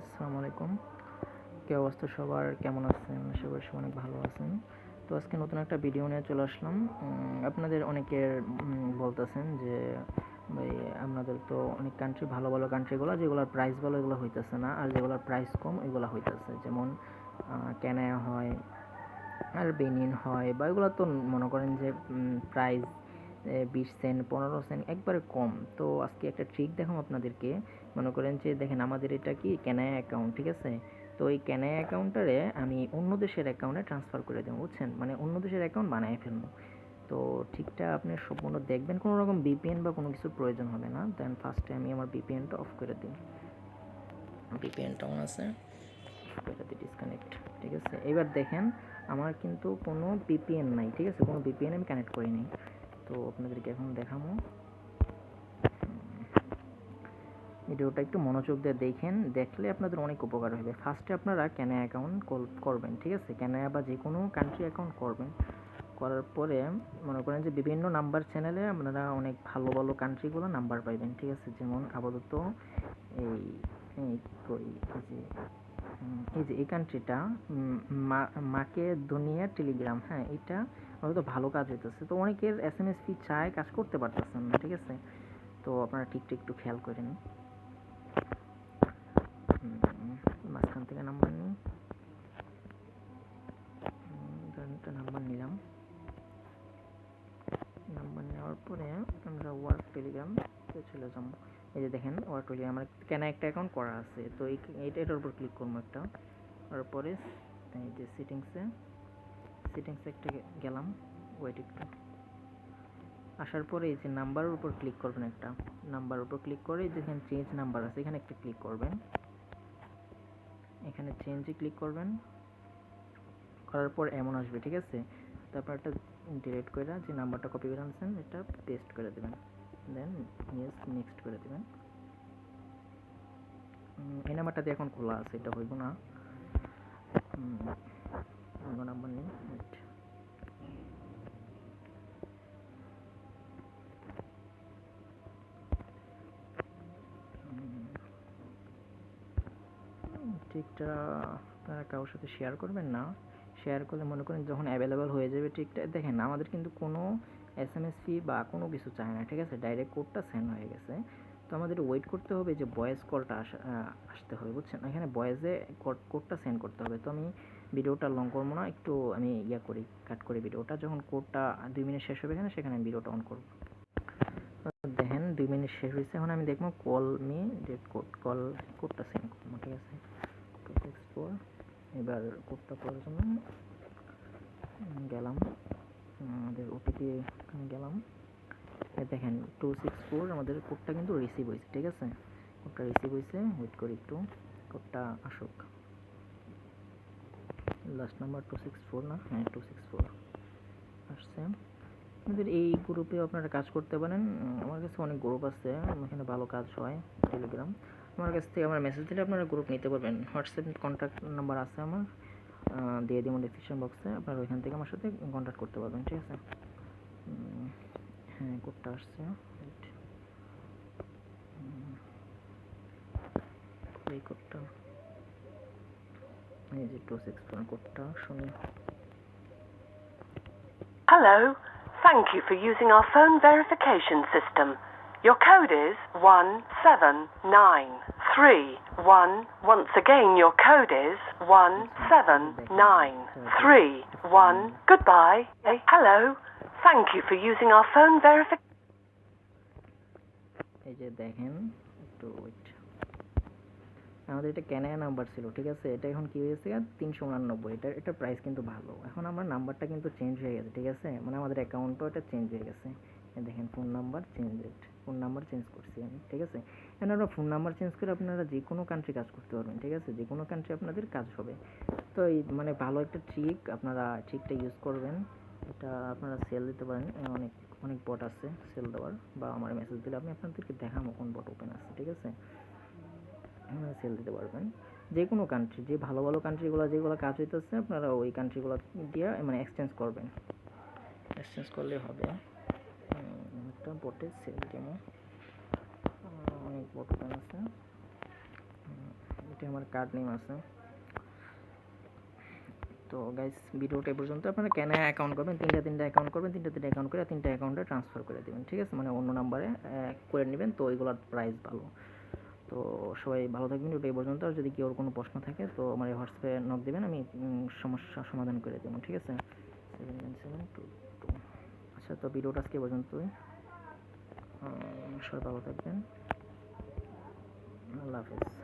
আসসালামু আলাইকুম। কী অবস্থা সবার? কেমন আছেন? করি সবাই অনেক ভালো আছেন। তো আজকে নতুন একটা ভিডিও নিয়ে চলে আসলাম। আপনাদের অনেকের বলতেছেন যে, ভাই, আপনাদের তো অনেক কান্ট্রি ভালো ভালো কান্ট্রিগুলো যেগুলোর প্রাইস ভালো, এগুলো হইতেছে না। আর যেগুলোর প্রাইস কম, এগুলো হইতেছে। যেমন ক্যানায়া হয়, আর বেনিন হয়, বা এগুলো তো মনে করেন যে প্রাইস বিশ সেন্ট, পনেরো সেন্ট, একবারে কম। তো আজকে একটা ট্রিক দেখাম আপনাদেরকে। মনে করেন যে, দেখেন আমাদের এটা কি ক্যানায়া অ্যাকাউন্ট ঠিক আছে? তো এই ক্যানায়া অ্যাকাউন্টটারে আমি অন্য দেশের অ্যাকাউন্টে ট্রান্সফার করে দেবো, বুঝছেন? মানে অন্য দেশের অ্যাকাউন্ট বানিয়ে ফেলব। তো ঠিকটা আপনি সম্পূর্ণ দেখবেন, কোনো রকম বিপিএন বা কোনো কিছুর প্রয়োজন হবে না। দেন ফার্স্টে আমি আমার বিপিএনটা অফ করে দিই। বিপিএনটা অন আছে। ডিসকানেক্ট ঠিক আছে? এবার দেখেন, আমার কিন্তু কোনো বিপিএন নাই, ঠিক আছে? কোনো বিপিএন আমি কানেক্ট করি নাই। তো আপনাদেরকে এখন দেখাবো। ভিডিওটা একটু মনোযোগ দিয়ে দেখেন, দেখলে আপনাদের অনেক উপকার হবে। ফার্স্টে আপনারা ক্যানা অ্যাকাউন্ট করবেন, ঠিক আছে? ক্যানা বা যে কোনো কান্ট্রি অ্যাকাউন্ট করবেন। করার পরে মনে করেন যে বিভিন্ন নাম্বার চ্যানেলে আপনারা অনেক ভালো ভালো কান্ট্রিগুলো নাম্বার পাইবেন, ঠিক আছে? যেমন আপাতত এই যে এই যে এই কান্ট্রিটা মাকে দুনিয়া টেলিগ্রাম হ্যাঁ এটা হয়তো ভালো কাজ হইতেছে। তো অনেকের এস এম এস ফি চায় কাজ করতে পারতেছেন না ঠিক আছে? তো আপনারা ঠিকঠাক একটু খেয়াল করেন উম, মাঝখান থেকে নাম্বার নিই। একটা নাম্বার নিলাম। নাম্বার নেওয়ার পরে আমরা ওয়ার্ক টেলিগ্রাম চলে যাব। এই যে দেখেন টেলিগ্রাম আমার কেন একটা অ্যাকাউন্ট করা আছে? তো এটার উপর ক্লিক করব একটা। তারপরে এই যে সেটিংসে সেটিংসে একটা গেলাম ওয়েট একটু। আসার পরে এই যে নাম্বারের উপর ক্লিক করবেন একটা। নাম্বারের উপর ক্লিক করে যেখানে চেঞ্জ নাম্বার আছে, এখানে একটা ক্লিক করবেন। এখানে চেঞ্জে ক্লিক করবেন। করার পর এমন আসবে, ঠিক আছে? তারপর একটা ডিলিট করে যে নাম্বারটা কপি করে আনছেন, এটা পেস্ট করে দেবেন। দেন ইয়েস নেক্সট করে দেবেন। এই নাম্বারটা দিয়ে এখন খোলা আছে, এটা হইব না। নাম্বার নেই আপনারা কারোর সাথে শেয়ার করবেন না। শেয়ার করলে মনে করেন যখন অ্যাভেলেবল হয়ে যাবে ঠিকটা, দেখেন, আমাদের কিন্তু কোনো এস এম এস ফি বা কোনো কিছু চায় না, ঠিক আছে? ডাইরেক্ট কোডটা সেন্ড হয়ে গেছে। তো আমাদের ওয়েট করতে হবে যে ভয়েস কলটা আসতে হবে, বুঝছেন? এখানে ভয়েসে কোডটা সেন্ড করতে হবে। তো আমি ভিডিওটা লং করব না, একটু আমি ইয়া করি কাট করি ভিডিওটা যখন কোডটা দুই মিনিট শেষ হবে এখানে, সেখানে আমি ভিডিওটা অন করব। দেখেন, দুই মিনিট শেষ হয়েছে, এখন আমি দেখব call me date code call কোডটা সেন্ড করব, ঠিক আছে? এবার কোডটা করার জন্য গেলাম। ওটিপি গেলাম। দেখেন টু সিক্স ফোর আমাদের কোডটা কিন্তু রিসিভ হয়েছে, ঠিক আছে? কোডটা রিসিভ হয়েছে ওয়েট করি একটু কোডটা আসুক। Last number two six four না? হ্যাঁ টু সিক্স ফোর আসছে। আমাদের এই গ্রুপে আপনারা কাজ করতে পারেন। আমার কাছে অনেক গ্রুপ আছে, এখানে ভালো কাজ হয় টেলিগ্রাম আমার কাছ থেকে আমার মেসেজ দিলে আপনারা গ্রুপ নিতে পারবেন। হোয়াটসঅ্যাপ কন্ট্যাক্ট নাম্বার আছে আমার দিয়ে দিব ডিসক্রিপশন বক্সে আপনারা ওইখান থেকে আমার সাথে কন্ট্যাক্ট করতে পারবেন, ঠিক আছে? হ্যাঁ কোডটা আসছে Wait. উম, এই কোডটা এই যে টু সিক্স ফোর কোডটা শুনি Hello. Thank you for using our phone verification system. Your code is 17931. Once again, your code is 17931. Goodbye. Eh, Hello. Thank you for using our phone verification এই যে দেখেন, একটু ওয়েট আমাদের এটা ক্যানায়া number ছিল, ঠিক আছে? এটা এখন কি হয়েছে? তিনশো উনানব্বই। এটা এটা প্রাইস কিন্তু ভালো। এখন আমার নাম্বারটা কিন্তু চেঞ্জ হয়ে গেছে, ঠিক আছে? মানে আমাদের অ্যাকাউন্টও এটা চেঞ্জ হয়ে গেছে। দেখেন phone number change phone number change করছি আমি, ঠিক আছে? এখন আপনারা ফোন নাম্বার চেঞ্জ করে আপনারা যে কোনো কান্ট্রি কাজ করতে পারবেন, ঠিক আছে? যে কোনো কান্ট্রি আপনাদের কাজ হবে। তো এই মানে ভালো একটা ট্রিক আপনারা ট্রিকটা ইউজ করবেন। এটা আপনারা সেল দিতে পারেন অনেক অনেক বট আছে সেল দেওয়ার বা আমার মেসেজ দিলে আমি আপনাদেরকে দেখাবো কোন বট ওপেন আছে, ঠিক আছে? সেল দিতে পারবেন। যে কোনো কান্ট্রি যে ভালো ভালো কান্ট্রিগুলো যেগুলো কাজ হইতেছে, আপনারা ওই কান্ট্রিগুলো দিয়ে মানে এক্সচেঞ্জ করবেন। এক্সচেঞ্জ করলে হবে। একটা বটে সেল ডেমো অনেক বট ওপেন আছে। এটা আমার কার্ড নেম আছে। তো গাইস ভিডিওটা পর্যন্ত। আপনারা কেন অ্যাকাউন্ট করবেন? তিনটা তিনটা অ্যাকাউন্ট করবেন, তিনটা তিনটা অ্যাকাউন্ট করে তিনটা অ্যাকাউন্টে ট্রান্সফার করে দেবেন, ঠিক আছে? মানে অন্য নাম্বারে করে নেবেন, তো ওইগুলোর প্রাইস ভালো। তো সবাই ভালো থাকবেন ওটা এই পর্যন্ত। আর যদি কেউ কোনো প্রশ্ন থাকে, তো আমার এই হোয়াটসঅ্যাপে নক দেবেন, আমি সমস্যা সমাধান করে দেবো, ঠিক আছে? Seven nine seven two two আচ্ছা তো ভিডিওটা আজকে পর্যন্তই। সবাই ভালো থাকবেন। আল্লাহ হাফেজ।